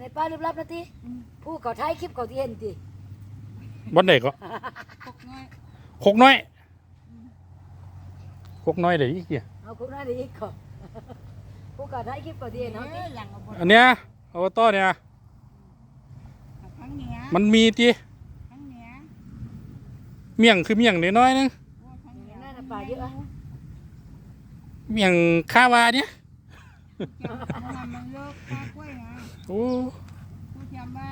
ในป้าลึกลับนะทีผู้เขาท้ายคลิปเขาที่เห็นทีบอนไหนก็ตกน้อยคกน้อยคกน้อยเดี๋ยวอีกเหี้ยเอาคุณน่าดีอีกก่อนผู้เขาท้ายคลิปเขาที่เห็นเอเอาทีออย่างเอาบนอันเนี้ยเอาต้อเนี่ยข้างเหนี้ยมันมีตีข้างเหนี้ยเมี่ยงคือเมี่ยงน้อยๆนึงโอ้ข้างเหนี้ยนั่นน่ะป่าเยอะอะเมี่ยงคาวาเนี่ย อ้ผู้เทียมว่า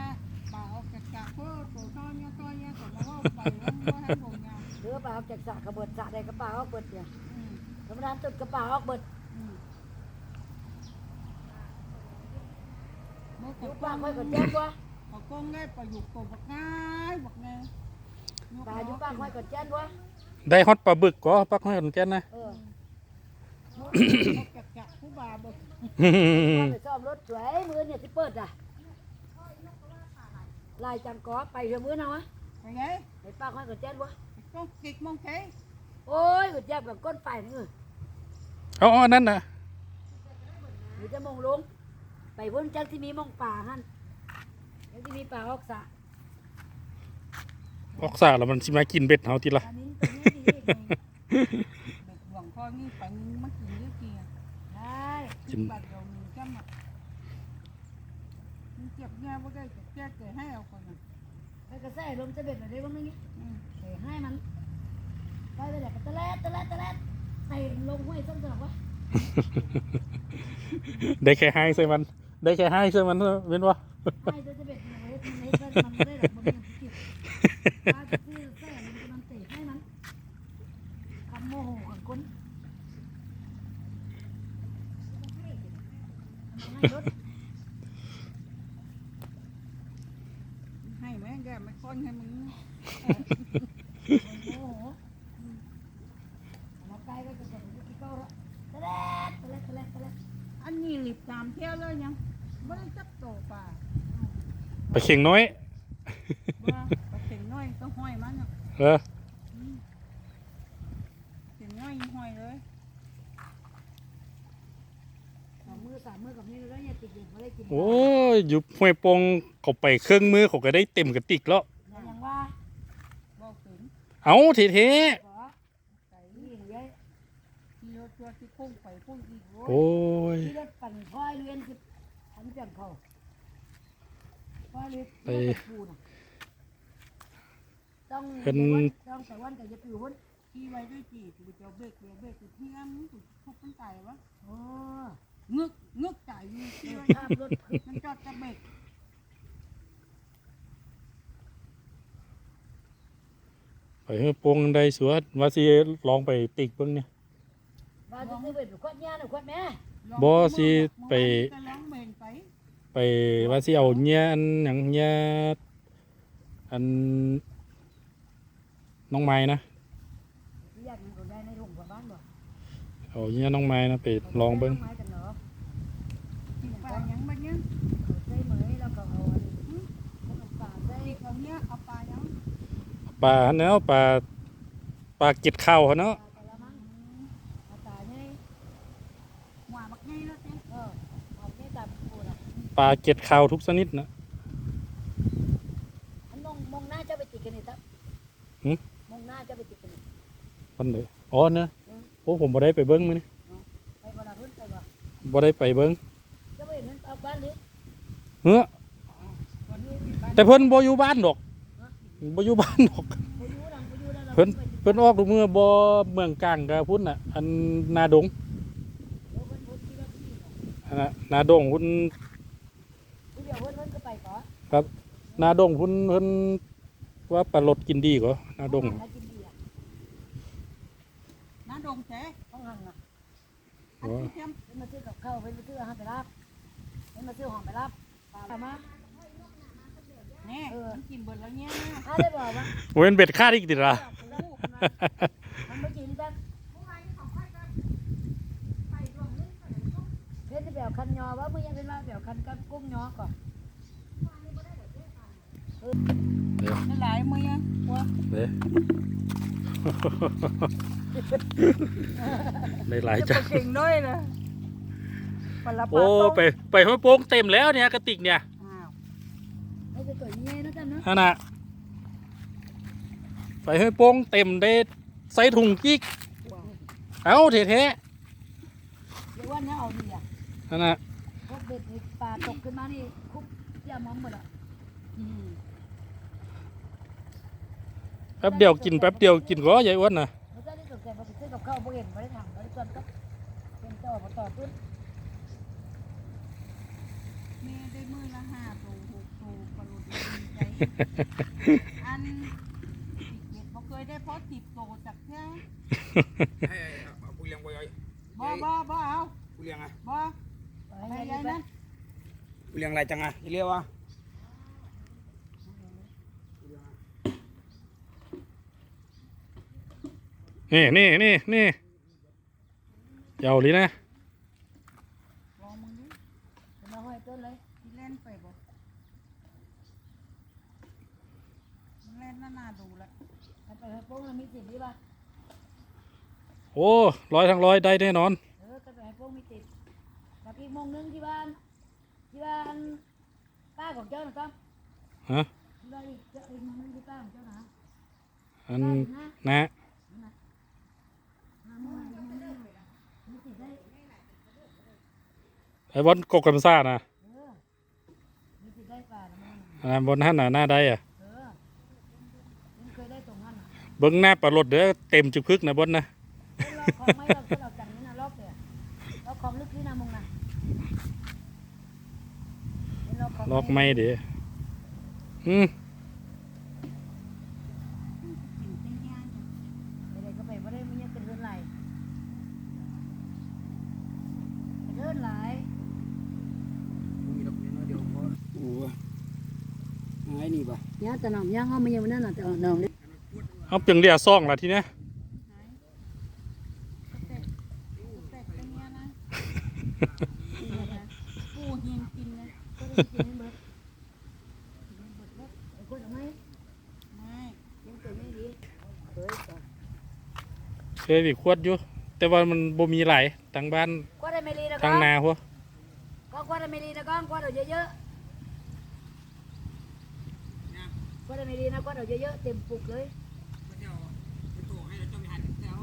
ป่าออกจากจากเพื่อตัวต้อนเนี่ยต้อนเนี่ยตัวมาว่าไปแล้วมันก็ให้ผมเนี่ยหรือว่าป่าออกจากสระกระเบิดสระใดกระป่าออกเบิดเนี่ยอืมธรรมดาตุดกระป่าออกเบิดอืมเมื่ออก่ยู่อนป้าค่อยก็แจ้งว่าเขาก้งได้ประยุกต์ตัวบักง่ายบักไงป่าอยู่ป้าค่อยก็แจ้งว่าได้ฮอตปลาบึกก็ปักให้คนแก่นนะเออ ไปซ่อมรถสวยมือเนี่ยที่เปิดอะลายจังกอไปเถอะมือนะวะไปไงไอ้ป้าคอยก็แจ้งว่าต้องกิกมองใช้โอ้ยก็แจ้งแบบก้นไปนี่เออเอานั่นนะหรือจะมองลง ไปพ้นจังที่มีมองป่าฮั่นจังที่มีป่าออกสระออกสาแล้วมันสิมากินเบ็ดเฮาทีละ อันนี้ตัวนี้ดีไงเด็กหวงพ่อนี่ไปมากินเยอะเกียร์ ได้กินบัตรเรามีจ้ำอะมันเจ็บแง่ว่าได้จะแก้เกิดให้เอาคนอะไปกระแสลมจะเบ็ดอะไรบ้างนี่อืมเดี๋ยวให้มัน ไปไปแหละก็ตะแลดตะแลดตะแลดใส่ลงห้วยส้มสลับวะได้แค่ให้ใส่มัน ได้แค่ให้ใส่มันเท่านั้นเว้นวะให้จะจะเบ็ดมันไว้ทำไมมันไม่ได้หรอกมันยังเก็บถ้าจะซื้อแส่มันจะมันเตะให้มันคำโมโหของคน ให้รถให้แม่งแกไม่ค่อนให้มึงโอ้โหมาใกล้ก็จะเกิดที่เก้าละตะแลดตะแลดตะแลดตะแลดอันนี้หลิบตามเที่ยวเลยยังไม่ได้จับโตป่าไปเข่งน้อยว่าไปเข็นน้อยก็ห้อยมันอะเออ เข็นน้อยห้อยเลย สามมือสามมือกับนี่แล้วเนี่ยติดอยู่ไม่ได้กิน โอ้ยอยู่ห้วยโปงเขาไปเครื่องมือเขาก็ได้เต็มกระติกแล้วอย่างว่าบอกถึงเอาเท่ขอใส่ยิงเยอะที่รถตัวที่พุ่งไปพุ่งอีกๆโอ้ยที่รถปั่นค่อยเรียนคือทันจังเขาค่อยเรียนไปปูน่ะต้องเป็นต้องแต่วันแต่จะปิววันขี่ไว้ด้วยจีกูจะเบรกเบรกเบรกกูเที่ยมกูทุบมันไก่วะโอ้งึกงึกไก่อยู่ที่ว่า ภาพรถมันจอดจะเบรกไปห้วยโปงได้สวนว่าสิลองไปติกเบิ่งเนี่ยมาจะซื้อเบ็ดหรือขวดยาหรือขวดแม่บ่สิไปก็ร้องเบงไปไปว่าสิเอาเนี้ยอันหยังเนี้ยอันน้องไม้นะอยากมันก็ได้ในถุงของบ้านบ่เอาเนี้ยน้องไม้นะไปลองเบิ่งไม้กันเนาะ กินปลายังบัดเนี้ย เอาใส่เหมยแล้วก็เอาอันนี้เอาปลาใส่ ติดเอาเนี้ยเอาปลายัง ปลาเนาะปลาปลาเก็ดข้าวเขาเนาะปลากะละมังเอาตาเนี่ยหวานบักง่ายแล้วเต้เออเอาที่ตามปูน่ะปลาเก็ดข้าวทุกชนิดนะอันมองมองหน้าจะไปติดกันนี่ครับหึมองหน้าจะไปติดกันนี่มันเลยอ๋อเนอะโอ้ผมบ่ได้ไปเบิ้งมื้อนี้ไปบ่ละเพิ่นไปบ่บ่ได้ไปเบิ้งจะไปเห็นเอาบ้านหรือเฮ้อวันนี้มีปลาแต่เพิ่นบ่อยู่บ้านดอก บ่อยู่บ้านดอกบ่อยู่ดังบ่อยู่ดังเพิ่นเพิ่นออกดูมือบ่เมืองกลางกะพุ่นน่ะ อันนาดงเพิ่นเพิ่นที่ว่าที่เนาะอันน่ะนาดงพุ่นผู้เดียวเพิ่นเพิ่นก็ไปก่อครับ นาดงพุ่นเพิ่นว่าปลาลดกินดีกว่านาดงหากินดีอะน้าดงแท้ต้องหังอะอันที่เทียมเพิ่นมาซื้อกับข้าวเพิ่นมาซื้ออาหารไปรับเพิ่นมาซื้อของไปรับปลามา แน่มันกินเบิดแล้วเนี้ยถ้าได้บอกว่าโอ้ยเป็นเบ็ดค่าอีกติล่ะมันไม่กินกันเพิ่นจะแบบคันยอว่ามึงยังเป็นว่าแบบคันกับกุ้งยอก่อนนั่นหลายมือยังกลัวเด้ได้หลายจ้ะเก่งด้วยนะปลาปลาโอ้ต้มไปไปห้วยโป่งเต็มแล้วเนี่ยกระติกเนี่ยอ่า นั่นน่ะไปให้โป้งเต็มได้ใส่ถุงกิ๊ก เอาเทะเดี๋ยววันนี้เอาดีอะๆนั่นน่ะพวกเบ็ดนี่ปลาตกขึ้นมานี่คุบเสียมองหมดอะอืมแป๊บเดียวกินแป๊บเดียวกินก็ยายอ้วนน่ะเขาจะได้สนใจมาซื้อกับข้าวบ่เห็นไม่ได้ทำไม่ได้ชวนก็เป็นเจ้ามาต่อตุ้นแม่ได้มือละห้าโตหกโตกระโดดดีใจ อันเด็กบ่เคยได้เพราะสิบโตจากแค่ให้เอาผู้เลี้ยงไว้ไว้บ่บ่บ่เอาผู้เลี้ยงอะบ่ให้ไปยายยายนั่นั่นนผู้เลี้ยงอะไรจังอะอีเลี้ยวอะนี่นี่นี่นี่เจ้าลีนะ ลองมึงดิ มาห้อยต้นเลย ที่เล่นไปบ่มันเล่นน่าน่าดูละ ให้ไปให้โป้งแล้วมีติดดีป่ะโอ้ร้อยทั้งร้อยได้แน่นอน เออก็ไปให้โป้งมีติดกับอีกโมงนึงที่บ้านที่บ้านป้าของเจ้านะต้อมฮะที่บ้านอีกเจ้าอีกโมงนึงที่ป้าของเจ้านะอันป้าอีกนะนะห้าโมงอีกโมงนึงมีติดได้ไอ้บอลกกกำซ่านะเออมีติดได้ป่าละมันอันนั้นบอลหันน่ะหน้าได้อะ เออมันเคยได้ตรงนั้นอะ เบิ้งหน้าปลาลดเด้อเต็มจุกพึกนะบอลนะเราของไม่เราเราจังนี่นะรอบเลยเราของลึกนี่นะมึงนะเราขอกไม่เดี๋ยวอืมกินเตี้ยๆอยู่อะไปไม่ได้ไม่ยังกระเทือนไหลกระเทือนไหลมีดอกนี้น้อยเดียวพอโอ้ไอ้นี่ป่ะย่าแต่หนอมย่างเขาไม่ยังนั่นน่ะแต่หนอมนี่ เอาเปียงเดียซ่องละทีเนี้ยหายกระเตะกระเตะเตี้ยๆนะปูหินกินเลยก็ได้กินให้เบิดไอ้คนเอาไหมไม่ยังตัวไม่ดีเคยก่อนเคยวิขวดอยู่แต่ว่ามันบ่มีหลายทางบ้านกว่าได้ไม่รีนะทางก็นาหัวก็กว่าได้ไม่รีนะก็กว่าเราเยอะๆกว่าได้ไม่รีนะกว่าเราเยอะๆเต็มปุกเลย เดี๋ยวไปโตให้แล้วเจ้าไปหันแล้ว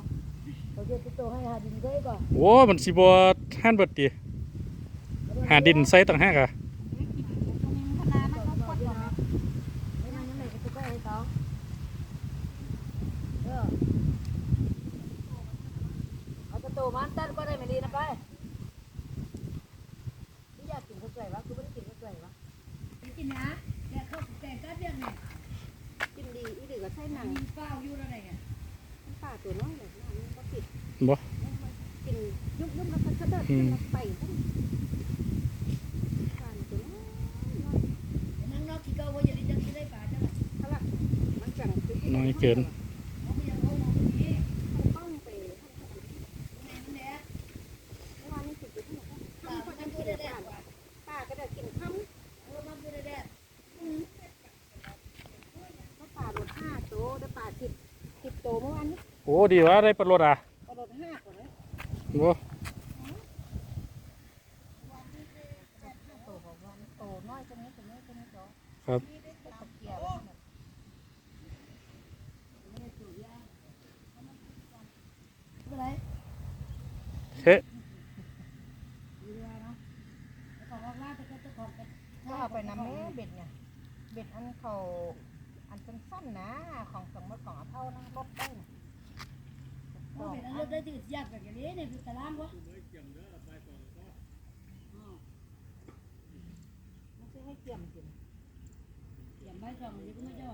เราจะติดตัวให้หาดินเคยก่อนโอ้มันสิบ่หันเบิดติหาดินใส่ต่างหากอะ ตรงนี้มันขนาดนั้นก็ปวดหัว ไม่นั่นยังไงก็ต้องให้เขาเออเอาตัวโตมันตันก็ได้ไม่ดีนะไปที่อยากกินข้าวไก่วะคือไม่ได้กินข้าวไก่วะกินนะแต่ข้าวแต่ก็เรื่องเนี่ย กินดีอีหรือก็ใช่หนัง มีเฝ้าอยู่อะไรเนี่ย ป่าตัวน้อยเลยนะมันก็ติด บ่ กินยุบยุบแล้วก็กระเดิดขึ้นแล้วไปทั้งป่าตัวน้อยน้อยนั่งนอกที่เก้าว่าอย่าได้จังที่ได้ป่าจังเท่าไหร่มันจังคือ น้อยเกินเขาไม่ยังเขามองตรงนี้ต้องไปแม่นั่นแหละเมื่อวานนี้สิบอยู่ที่ไหนป่ามันทำตัวได้แดดกว่าป่าก็ได้กินข้าวเออมันตัวได้แดดถ้าป่าโดดห้าโตได้ป่าสิบสิบโตเมื่อวานนี้โอ้ดีว่าได้ปลาลดอะ ก็โดดห้ากว่าเลย บ่ครับเฮ้ดีเวลาเนาะแล้วก็ออกล่าแต่ก็จะขอบกันก็เอาไปนำแม่เบ็ดไงเบ็ดอันเขาอันสั้นๆนะ ของสมมติของเท่านั่งรถได้ โอ้เป็นอันเลือกได้ที่ยากแบบนี้เนี่ยคือตารางวะให้เกี่ยมกินเขียนใบสองนี่ก็ไม่เจ้า